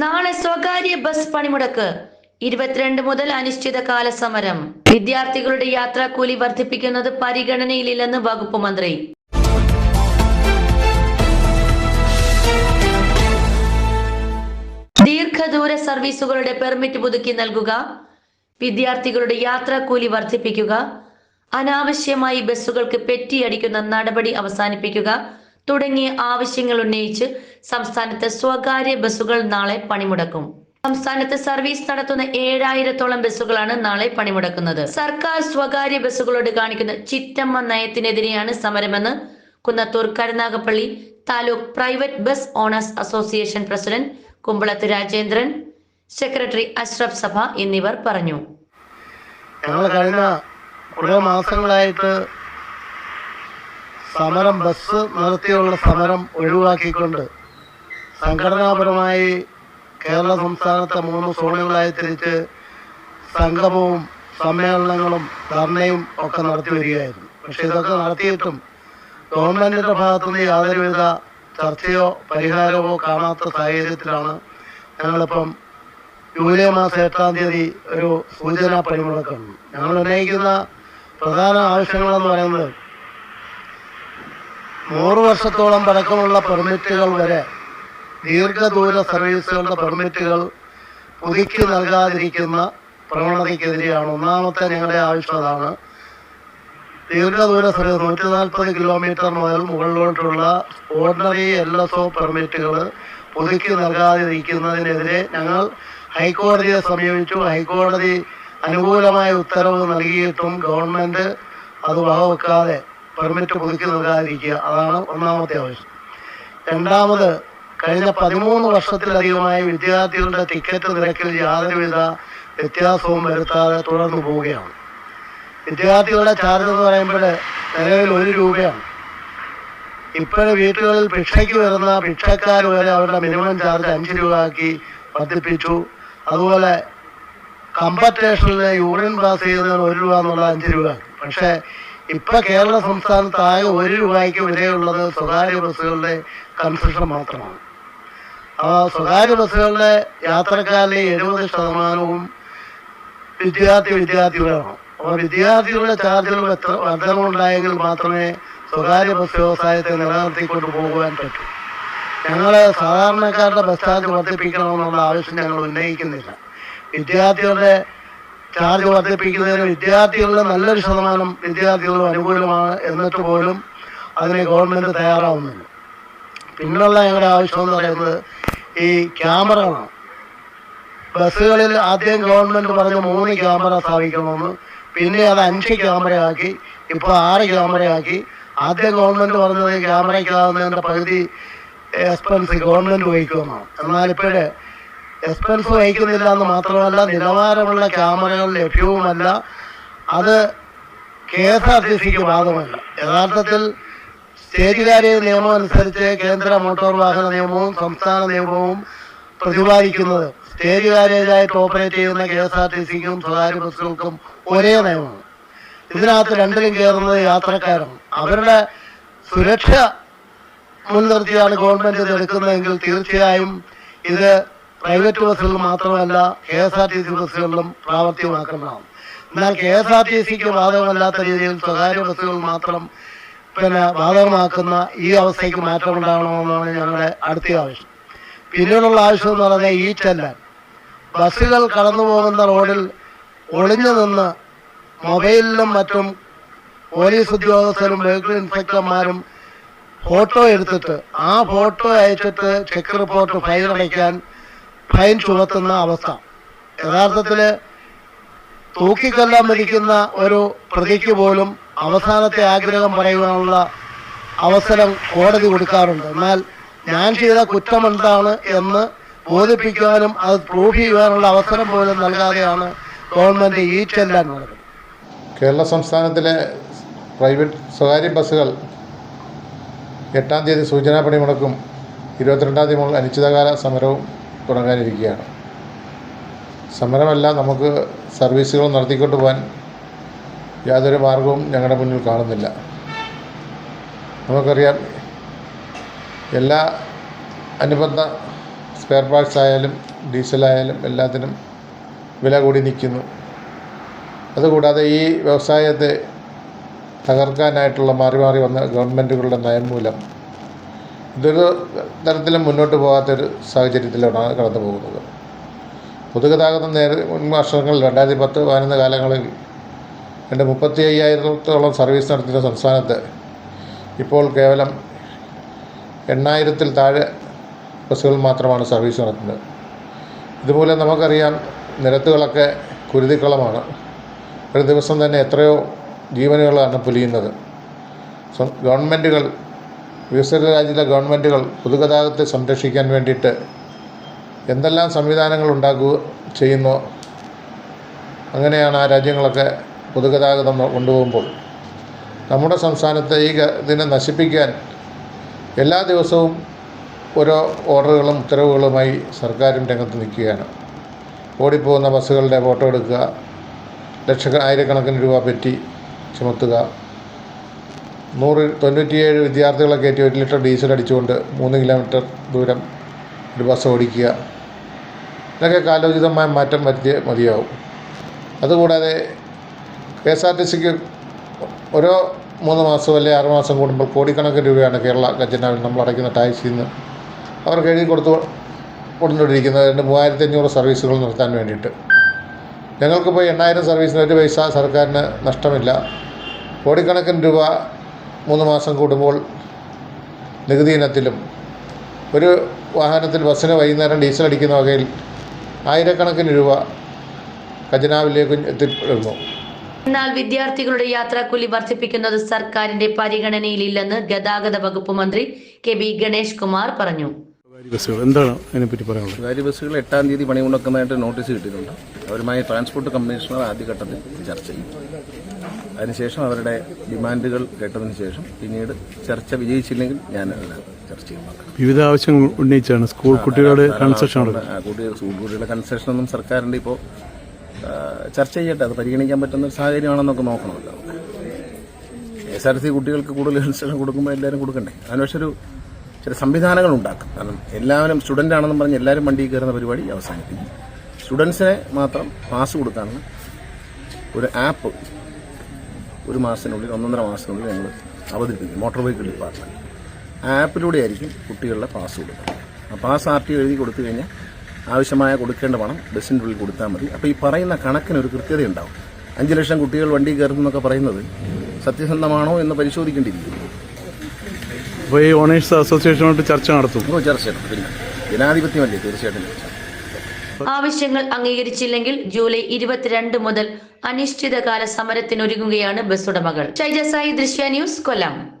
നാളെ സ്വകാര്യ ബസ് പണിമുടക്ക്. ഇരുപത്തിരണ്ട് മുതൽ അനിശ്ചിതകാല സമരം വിദ്യാർത്ഥികളുടെ യാത്രാക്കൂലി വർദ്ധിപ്പിക്കുന്നത് പരിഗണനയിലില്ലെന്ന് വകുപ്പ് മന്ത്രി. ദീർഘദൂര സർവീസുകളുടെ പെർമിറ്റ് പുതുക്കി നൽകുക. വിദ്യാർത്ഥികളുടെ യാത്രാക്കൂലി വർദ്ധിപ്പിക്കുക. അനാവശ്യമായി ബസ്സുകൾക്ക് പെറ്റിയടിക്കുന്ന നടപടി അവസാനിപ്പിക്കുക. തുടങ്ങിയ ആവശ്യങ്ങൾ ഉന്നയിച്ച് സംസ്ഥാനത്തെ സ്വകാര്യ ബസ്സുകൾ നാളെ പണിമുടക്കും. സംസ്ഥാനത്ത് സർവീസ് നടത്തുന്ന ഏഴായിരത്തോളം ബസ്സുകളാണ് നാളെ പണിമുടക്കുന്നത്. സർക്കാർ സ്വകാര്യ ബസ്സുകളോട് കാണിക്കുന്ന ചിറ്റമ്മ നയത്തിനെതിരെയാണ് സമരമെന്ന് Kunnathur Karunagappally taluk private bus owners association president Kumbalath Rajendran secretary Ashraf Sabha എന്നിവർ പറഞ്ഞു. കഴിഞ്ഞ കുറേ മാസങ്ങളായിട്ട് സമരം ബസ് നിർത്തിയുള്ള സമരം ഒഴിവാക്കിക്കൊണ്ട് സംഘടനാപരമായി കേരള സംസ്ഥാനത്തെ മൂന്ന് സോണുകളായി തിരിച്ച് സംഗമവും സമ്മേളനങ്ങളും ധർണയും ഒക്കെ നടത്തി വരികയായിരുന്നു. പക്ഷെ ഇതൊക്കെ നടത്തിയിട്ടും ഗവൺമെന്റിന്റെ ഭാഗത്തുനിന്ന് യാതൊരുവിധ ചർച്ചയോ പരിഹാരമോ കാണാത്ത സാഹചര്യത്തിലാണ് ഞങ്ങളിപ്പം ജൂലൈ മാസം എട്ടാം തീയതി ഒരു സൂചനാ പണിമുടക്കുണ്ട് ഞങ്ങൾ ഉന്നയിക്കുന്ന പ്രധാന ആവശ്യങ്ങളെന്ന് പറയുന്നത് നൂറ് വർഷത്തോളം പഴക്കമുള്ള പെർമിറ്റുകൾ വരെ ദീർഘദൂര സർവീസുകളുടെ പെർമിറ്റുകൾ പുതുക്കി നൽകാതിരിക്കുന്ന പ്രവണതയ്ക്കെതിരെയാണ്. ഒന്നാമത്തെ ഞങ്ങളുടെ ആവശ്യം ദീർഘദൂര സർവീസ് നൂറ്റി നാൽപ്പത് കിലോമീറ്റർ മുതൽ മുകളിലോട്ടുള്ള ഓർഡിനറി എൽ എസ് ഒ പെർമിറ്റുകൾ പുതുക്കി നൽകാതിരിക്കുന്നതിനെതിരെ ഞങ്ങൾ ഹൈക്കോടതിയെ സമീപിച്ചു. ഹൈക്കോടതി അനുകൂലമായ ഉത്തരവ് നൽകിയിട്ടും ഗവൺമെന്റ് അത് വകവെക്കാതെ പെർമിറ്റ് പുതുക്കി നൽകാതിരിക്കുക അതാണ് ഒന്നാമത്തെ ആവശ്യം. രണ്ടാമത് കഴിഞ്ഞ പതിമൂന്ന് വർഷത്തിലധികമായി വിദ്യാർത്ഥികളുടെ ടിക്കറ്റ് നിരക്കിൽ യാതൊരുവിധ വ്യത്യാസവും വരുത്താതെ തുടർന്നു പോവുകയാണ്. വിദ്യാർത്ഥികളുടെ ചാർജ് എന്ന് പറയുമ്പോൾ നിലവിൽ ഒരു രൂപയാണ്. ഇപ്പോഴും വീട്ടുകളിൽ ഭിക്ഷയ്ക്ക് വരുന്ന ഭിക്ഷക്കാർ വരെ അവരുടെ മിനിമം ചാർജ് അഞ്ച് രൂപ ആക്കി വർദ്ധിപ്പിച്ചു. അതുപോലെ കമ്പറ്റേഷനിലെ യൂറിൻ പാസ് ചെയ്യുന്നതിന് ഒരു രൂപ എന്നുള്ള അഞ്ച് രൂപ പക്ഷേ ഇപ്പൊ കേരള സംസ്ഥാനത്ത് ആകെ ഒരു രൂപയ്ക്ക് വിലയുള്ളത് സ്വകാര്യ ബസ്സുകളുടെ കൺസെഷൻ മാത്രമാണ്. സ്വകാര്യ ബസ്സുകളുടെ യാത്രക്കാരിലെ എഴുപത് ശതമാനവും വിദ്യാർത്ഥി വിദ്യാർത്ഥികളാണ്. അപ്പോൾ വിദ്യാർത്ഥികളുടെ ചാർജുകൾ വർധനമുണ്ടായെങ്കിൽ മാത്രമേ സ്വകാര്യ ബസ് വ്യവസായത്തെ നിലനിർത്തിക്കൊണ്ട് പോകുവാൻ പറ്റൂ. ഞങ്ങൾ സാധാരണക്കാരുടെ ബസ് ചാർജ് വർദ്ധിപ്പിക്കണമെന്നുള്ള ആവശ്യം ഞങ്ങൾ ഉന്നയിക്കുന്നില്ല. വിദ്യാർത്ഥികളുടെ ചാർജ് വർദ്ധിപ്പിക്കുന്നതിന് വിദ്യാർത്ഥികളുടെ നല്ലൊരു ശതമാനം വിദ്യാർത്ഥികളും അനുകൂലമാണ് എന്നിട്ട് പോലും അതിന് ഗവൺമെന്റ് തയ്യാറാവുന്നില്ല. പിന്നുള്ള ഞങ്ങളുടെ ആവശ്യം എന്ന് പറയുന്നത് ഈ ക്യാമറകളാണ്. ബസ്സുകളിൽ ആദ്യം ഗവൺമെന്റ് പറഞ്ഞ് മൂന്ന് ക്യാമറ സ്ഥാപിക്കണമെന്ന് പിന്നെ അത് അഞ്ച് ക്യാമറയാക്കി ഇപ്പോൾ ആറ് ക്യാമറയാക്കി. ആദ്യം ഗവൺമെന്റ് പറഞ്ഞത് ക്യാമറയ്ക്കാവുന്നതിന്റെ പകുതി എക്സ്പെൻസ് ഗവൺമെന്റ് വഹിക്കുമെന്നാണ്. എന്നാൽ ഇപ്പോഴേ എക്സ്പെൻസ് വഹിക്കുന്നില്ല എന്ന് മാത്രമല്ല നിലവാരമുള്ള ക്യാമറകൾ ലഭ്യവുമല്ല. അത് കെ എസ് ആർ ടി സിക്ക് ബാധകമല്ല. യഥാർത്ഥത്തിൽ സ്റ്റേറ്റ് കാര്യ നിയമം അനുസരിച്ച് കേന്ദ്ര മോട്ടോർ വാഹന നിയമവും സംസ്ഥാന നിയമവും പ്രതിപാദിക്കുന്നത് സ്റ്റേജ് കാര്യേജായിട്ട് ഓപ്പറേറ്റ് ചെയ്യുന്ന കെ എസ് ആർ ടി സിക്കും സ്വകാര്യ ബസ്സുകൾക്കും ഒരേ നിയമമാണ്. ഇതിനകത്ത് രണ്ടിലും കയറുന്നത് യാത്രക്കാരാണ്. അവരുടെ സുരക്ഷ മുൻനിർത്തിയാണ് ഗവൺമെന്റ് ഇത് എടുക്കുന്നതെങ്കിൽ തീർച്ചയായും ഇത് പ്രൈവറ്റ് ബസ്സുകൾ മാത്രമല്ല K S R T C ബസ്സുകളിലും പ്രാവർത്തികമാക്കുന്നതാണ് എന്നാൽ കെ എസ് ആർ ടി സിക്ക് ബാധകമല്ലാത്ത രീതിയിൽ സ്വകാര്യ ബസ്സുകൾ മാത്രം പിന്നെ ബാധകമാക്കുന്ന ഈ അവസ്ഥയ്ക്ക് മാറ്റം മാറ്റമുണ്ടാകണമെന്നാണ് ഞങ്ങളുടെ അടുത്ത ആവശ്യം. പിന്നീടുള്ള ആവശ്യം എന്ന് പറഞ്ഞാൽ ഈ ചെല്ലാൻ. ബസ്സുകൾ കടന്നു പോകുന്ന റോഡിൽ ഒളിഞ്ഞു നിന്ന് മൊബൈലിലും മറ്റും പോലീസ് ഉദ്യോഗസ്ഥരും വെഹിക്കിൾ ഇൻസ്പെക്ടർമാരും ഫോട്ടോ എടുത്തിട്ട് ആ ഫോട്ടോ അയച്ചിട്ട് ചെക്ക് റിപ്പോർട്ട് ഫയൽ അടയ്ക്കാൻ ഫൈൻ ചുമത്തുന്ന അവസ്ഥ. യഥാർത്ഥത്തിൽ തൂക്കിക്കൊല്ലാൻ മരിക്കുന്ന ഒരു പ്രതിക്ക് പോലും അവസാനത്തെ ആഗ്രഹം പറയുവാനുള്ള അവസരം കോടതി കൊടുക്കാറുണ്ട്. എന്നാൽ ഞാൻ ചെയ്ത കുറ്റം എന്താണ് എന്ന് ബോധിപ്പിക്കുവാനും അത് പ്രൂഫ് ചെയ്യുവാനുള്ള അവസരം പോലും നൽകാതെയാണ് ഗവൺമെന്റ് ഈ ചെല്ലാൻ നടക്കുന്നത് കേരള സംസ്ഥാനത്തിലെ പ്രൈവറ്റ് സ്വകാര്യ ബസ്സുകൾ എട്ടാം തീയതി സൂചനാ പണിമുടക്കും ഇരുപത്തിരണ്ടാം തീയതി മുതൽ അനിശ്ചിതകാല സമരവും തുടങ്ങാനിരിക്കുകയാണ്. സമരമല്ല നമുക്ക് സർവീസുകൾ നടത്തിക്കൊണ്ട് പോകാൻ യാതൊരു മാർഗവും ഞങ്ങളുടെ മുന്നിൽ കാണുന്നില്ല. നമുക്കറിയാം എല്ലാ അനുബന്ധ സ്പെയർ പാർട്സ് ആയാലും ഡീസലായാലും എല്ലാത്തിനും വില കൂടി നിൽക്കുന്നു. അതുകൂടാതെ ഈ വ്യവസായത്തെ തകർക്കാനായിട്ടുള്ള മാറി മാറി വന്ന ഗവൺമെന്റുകളുടെ നയം മൂലം ഇതൊരു തരത്തിലും മുന്നോട്ട് പോകാത്തൊരു സാഹചര്യത്തിലാണ് കടന്നു പോകുന്നത്. പൊതുഗതാഗതം നേരെ മുൻ വർഷങ്ങളിൽ രണ്ടായിരത്തി പത്ത് പതിനൊന്ന് കാലങ്ങളിൽ രണ്ട് മുപ്പത്തി അയ്യായിരത്തോളം സർവീസ് നടത്തുന്ന സംസ്ഥാനത്ത് ഇപ്പോൾ കേവലം എണ്ണായിരത്തിൽ താഴെ ബസ്സുകൾ മാത്രമാണ് സർവീസ് നടത്തുന്നത്. ഇതുമൂലം നമുക്കറിയാം നിരത്തുകളൊക്കെ കുരുതിക്കളമാണ്. ഒരു ദിവസം തന്നെ എത്രയോ ജീവനുകളാണ് പൊലിയുന്നത്. ഗവൺമെന്റുകൾ വികസിത രാജ്യത്തിലെ ഗവൺമെന്റുകൾ പൊതുഗതാഗതത്തെ സംരക്ഷിക്കാൻ വേണ്ടിയിട്ട് എന്തെല്ലാം സംവിധാനങ്ങൾ ഉണ്ടാക്കുക ചെയ്യുന്നു? അങ്ങനെയാണ് ആ രാജ്യങ്ങളൊക്കെ പൊതുഗതാഗതം കൊണ്ടുപോകുമ്പോൾ. നമ്മുടെ സംസ്ഥാനത്തെ ഈ ഇതിനെ നശിപ്പിക്കാൻ എല്ലാ ദിവസവും ഓരോ ഓർഡറുകളും ഉത്തരവുകളുമായി സർക്കാരും രംഗത്ത് നിൽക്കുകയാണ്. ഓടിപ്പോകുന്ന ബസ്സുകളുടെ ഫോട്ടോ എടുക്കുക ലക്ഷ ആയിരക്കണക്കിന് രൂപ പറ്റി ചുമത്തുക നൂറ് തൊണ്ണൂറ്റിയേഴ് വിദ്യാർത്ഥികളെ കയറ്റി ഒരു ലിറ്റർ ഡീസൽ അടിച്ചുകൊണ്ട് മൂന്ന് കിലോമീറ്റർ ദൂരം ഒരു ബസ് ഓടിക്കുക. ഇതൊക്കെ കാലോചിതമായ മാറ്റം വരുത്തിയേ മതിയാവും. അതുകൂടാതെ കെ എസ് ആർ ടി സിക്ക് ഓരോ മൂന്ന് മാസം അല്ലെങ്കിൽ ആറ് മാസം കൂടുമ്പോൾ കോടിക്കണക്കിന് രൂപയാണ് കേരള ഖജനാവിൽ നമ്മൾ അടയ്ക്കുന്ന ടാക്സിൽ നിന്ന് അവർക്ക് എഴുതി കൊടുത്തു കൊടുത്തുകൊണ്ടിരിക്കുന്നത് രണ്ട് മൂവായിരത്തി അഞ്ഞൂറ് സർവീസുകൾ നടത്താൻ വേണ്ടിയിട്ട്. ഞങ്ങൾക്കിപ്പോൾ എണ്ണായിരം സർവീസിന് ഒരു പൈസ സർക്കാരിന് നഷ്ടമില്ല. കോടിക്കണക്കിന് രൂപ മൂന്ന് മാസം കൂടുമ്പോൾ നികുതി ഇനത്തിലും ഒരു വാഹനത്തിൽ ബസ്സിന് വൈകുന്നേരം ഡീസൽ അടിക്കുന്ന വകയിൽ ആയിരക്കണക്കിന് രൂപ ഖജനാവിലേക്ക് എത്തിപ്പെടുന്നു. എന്നാൽ വിദ്യാർത്ഥികളുടെ യാത്രാക്കൂലി വർദ്ധിപ്പിക്കുന്നത് സർക്കാരിന്റെ പരിഗണനയിലില്ലെന്ന് ഗതാഗത വകുപ്പ് മന്ത്രി കെ ബി ഗണേഷ് കുമാർ പറഞ്ഞു. സ്വകാര്യ ബസ്സുകൾ എന്താണ് അതിനെപ്പറ്റി പറയാനുള്ളത്? സ്വകാര്യ ബസ്സുകൾ എട്ടാം തീയതി പണിമുടക്കുന്നതായിട്ട് നോട്ടീസ് കിട്ടിയിട്ടുണ്ട്. അവരുമായി ട്രാൻസ്പോർട്ട് കമ്മീഷണർ ആദ്യഘട്ടത്തിൽ ചർച്ച ചെയ്യും. അതിനുശേഷം അവരുടെ ഡിമാൻഡുകൾ കേട്ടതിന് ശേഷം പിന്നീട് ചർച്ച വിജയിച്ചില്ലെങ്കിൽ ഞാൻ ചർച്ച ചെയ്യുമ്പോൾ വിവിധ ആവശ്യങ്ങൾ ഉന്നയിച്ചാണ് സ്കൂൾ കുട്ടികളുടെ കൺസെഷൻ കുട്ടികൾ സ്കൂൾ കുട്ടികളുടെ കൺസെഷൻ ഒന്നും സർക്കാരിന്റെ ഇപ്പോൾ ചർച്ച ചെയ്യട്ടെ. അത് പരിഗണിക്കാൻ പറ്റുന്ന ഒരു സാഹചര്യമാണെന്നൊക്കെ നോക്കണമല്ലോ. എസ് ആർ സി കുട്ടികൾക്ക് കൂടുതൽ കൺസെഷൻ കൊടുക്കുമ്പോൾ എല്ലാവരും കൊടുക്കണ്ടേ? അതിന് പക്ഷെ ഒരു ചില സംവിധാനങ്ങൾ ഉണ്ടാക്കും. കാരണം എല്ലാവരും സ്റ്റുഡന്റ് ആണെന്നും പറഞ്ഞ് എല്ലാവരും വണ്ടിയിൽ കയറുന്ന പരിപാടി അവസാനിപ്പിക്കും. സ്റ്റുഡൻസിനെ മാത്രം പാസ് കൊടുക്കാനുള്ള ഒരു ആപ്പ് ഒരു മാസത്തിനുള്ളിൽ ഒന്നൊന്നര മാസത്തിനുള്ളിൽ ഞങ്ങൾ അവതരിപ്പിക്കും മോട്ടോർ വെഹിക്കിൾ ഡിപ്പാർട്ട്മെന്റ് ആ ആപ്പിലൂടെ ആയിരിക്കും കുട്ടികളുടെ പാസ് കൊടുക്കുന്നത്. ആ പാസ് ആർ ടി എഴുതി കൊടുത്തു കഴിഞ്ഞാൽ ആവശ്യമായ കൊടുക്കേണ്ട പണം ബസ്സിന്റെ ഉള്ളിൽ കൊടുത്താൽ മതി. അപ്പോൾ ഈ പറയുന്ന കണക്കിന് ഒരു കൃത്യതയുണ്ടാവും അഞ്ച് ലക്ഷം കുട്ടികൾ വണ്ടി കയറുന്നു എന്നൊക്കെ പറയുന്നത് സത്യസന്ധമാണോ എന്ന് പരിശോധിക്കേണ്ടിയിരിക്കുന്നു. അപ്പോൾ ഈ ഓണേഴ്സ് അസോസിയേഷനുമായിട്ട് ചർച്ച നടത്തും. ചർച്ച ചെയ്യണം പിന്നെ ജനാധിപത്യമല്ലേ തീർച്ചയായിട്ടും ആവശ്യങ്ങൾ അംഗീകരിച്ചില്ലെങ്കിൽ ജൂലൈ ഇരുപത്തിരണ്ട് മുതൽ അനിശ്ചിതകാല സമരത്തിനൊരുങ്ങുകയാണ് ബസ് ഉടമകൾ ഷൈജസായി ദൃശ്യ ന്യൂസ് കൊല്ലം.